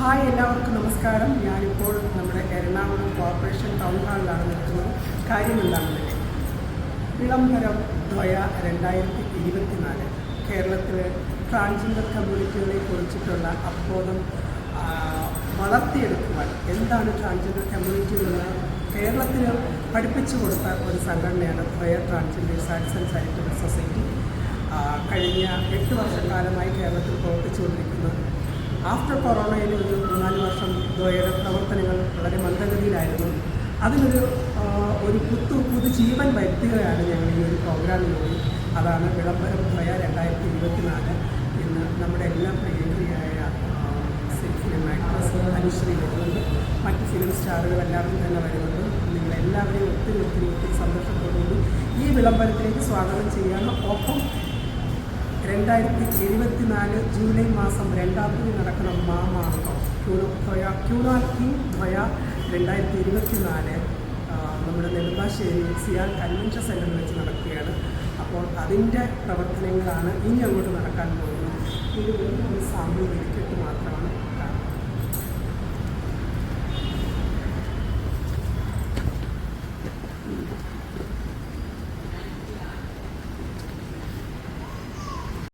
Hi എല്ലാവർക്കും നമസ്കാരം. ഞാനിപ്പോൾ നമ്മുടെ എറണാകുളം കോർപ്പറേഷൻ ടൗൺ ഹാളിലാണ് നിൽക്കുന്നത്. കാര്യം വിളംബരം ദ്വയ രണ്ടായിരത്തി ഇരുപത്തിനാല് കേരളത്തിലെ ട്രാൻസ്ജെൻഡർ കമ്മ്യൂണിറ്റികളെ കുറിച്ചിട്ടുള്ള അബോധം വളർത്തിയെടുക്കുവാൻ എന്താണ് ട്രാൻസ്ജെൻഡർ കമ്മ്യൂണിറ്റികളെന്ന് കേരളത്തിൽ പഠിപ്പിച്ചു കൊടുത്ത ഒരു സംഘടനയാണ് Dwaya transgender arts and society. കഴിഞ്ഞ എട്ട് വർഷക്കാലമായി കേരളത്തിൽ പ്രവർത്തിച്ചുകൊണ്ടിരിക്കുന്നത് ആഫ്റ്റർ കൊറോണയിൽ ഒരു മൂന്നാൽ വർഷം ദ്വയുടെ പ്രവർത്തനങ്ങൾ വളരെ മന്ദഗതിയിലായിരുന്നു. അതിനൊരു ഒരു പുത്തു പുതുജീവൻ വരുത്തുകയാണ് ഞങ്ങൾ ഈ ഒരു പ്രോഗ്രാമിലൂടെ. അതാണ് വിളംബരം ദ്വയ രണ്ടായിരത്തി ഇരുപത്തിനാല് ഇന്ന് നമ്മുടെ എല്ലാം പ്രിയങ്കരിയായ ഫിലിം ആക്ട്രസ് അനുശ്രീ വരുന്നുണ്ട്. മറ്റ് ഫിലിം സ്റ്റാറുകൾ എല്ലാവരും തന്നെ വരുന്നുണ്ട്. നിങ്ങളെല്ലാവരെയും ഒത്തിരി ഒത്തിരി ഒത്തിരി സന്തോഷത്തോടുകൂടി ഈ വിളംബരത്തിലേക്ക് സ്വാഗതം ചെയ്യാനുള്ള ഒപ്പം രണ്ടായിരത്തി ഇരുപത്തിനാല് ജൂലൈ മാസം രണ്ടാം തീയതി നടക്കുന്ന മാമാർക്കം ക്യൂണോ കി ദ്വയ രണ്ടായിരത്തി ഇരുപത്തിനാല് നമ്മുടെ നെടുമ്പാശ്ശേരി സിയാൽ കൺവെൻഷൻ സെന്ററിൽ വെച്ച് നടക്കുകയാണ്. അപ്പോൾ അതിന്റെ പ്രവർത്തനങ്ങളാണ് ഇനി അങ്ങോട്ട് നടക്കാൻ പോകുന്നത്. ഇത് ഒരു സാമ്പിൾ വെടിക്കെട്ട് മാത്രമാണ്.